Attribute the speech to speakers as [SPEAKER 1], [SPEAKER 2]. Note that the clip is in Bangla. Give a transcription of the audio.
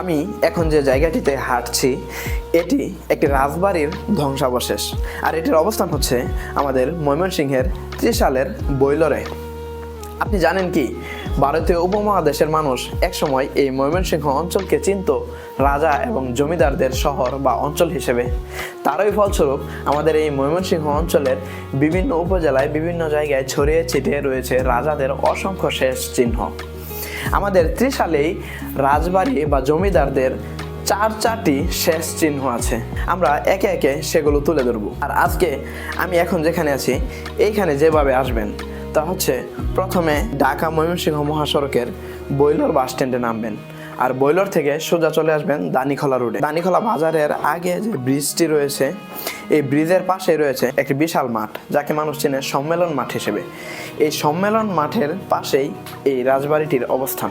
[SPEAKER 1] আমি এখন যে জায়গাটিতে হাঁটছি, এটি একটি রাজবাড়ির ধ্বংসাবশেষ। আর এটির অবস্থান হচ্ছে আমাদের ময়মনসিংহের ত্রিশালের বৈলরে। আপনি জানেন কি, ভারতীয় উপমহাদেশের মানুষ একসময় এই ময়মনসিংহ অঞ্চলকে চিনত রাজা এবং জমিদারদের শহর বা অঞ্চল হিসেবে। তারই ফলস্বরূপ আমাদের এই ময়মনসিংহ অঞ্চলের বিভিন্ন উপজেলায় বিভিন্ন জায়গায় ছড়িয়ে ছিটিয়ে রয়েছে রাজাদের অসংখ্য শেষ চিহ্ন। আমাদের ত্রিশালেই রাজবাড়ি বা জমিদারদের চার চারটি শেষ চিহ্ন আছে। আমরা একে একে সেগুলো তুলে ধরব। আর আজকে আমি এখন যেখানে আছি, এইখানে যেভাবে আসবেন, তা হচ্ছে প্রথমে ঢাকা ময়মনসিংহ মহাসড়কের বৈলর বাস স্ট্যান্ডে নামবেন। আর বয়লর থেকে সোজা চলে আসবেন দানিখোলা রোডে। দানিখোলা বাজারের আগে যে ব্রিজটি রয়েছে, এই ব্রিজের পাশে রয়েছে একটি বিশাল মাঠ, যাকে মানুষ চেনে সম্মেলন মাঠ হিসেবে। এই সম্মেলন মাঠের পাশেই এই রাজবাড়িটির অবস্থান।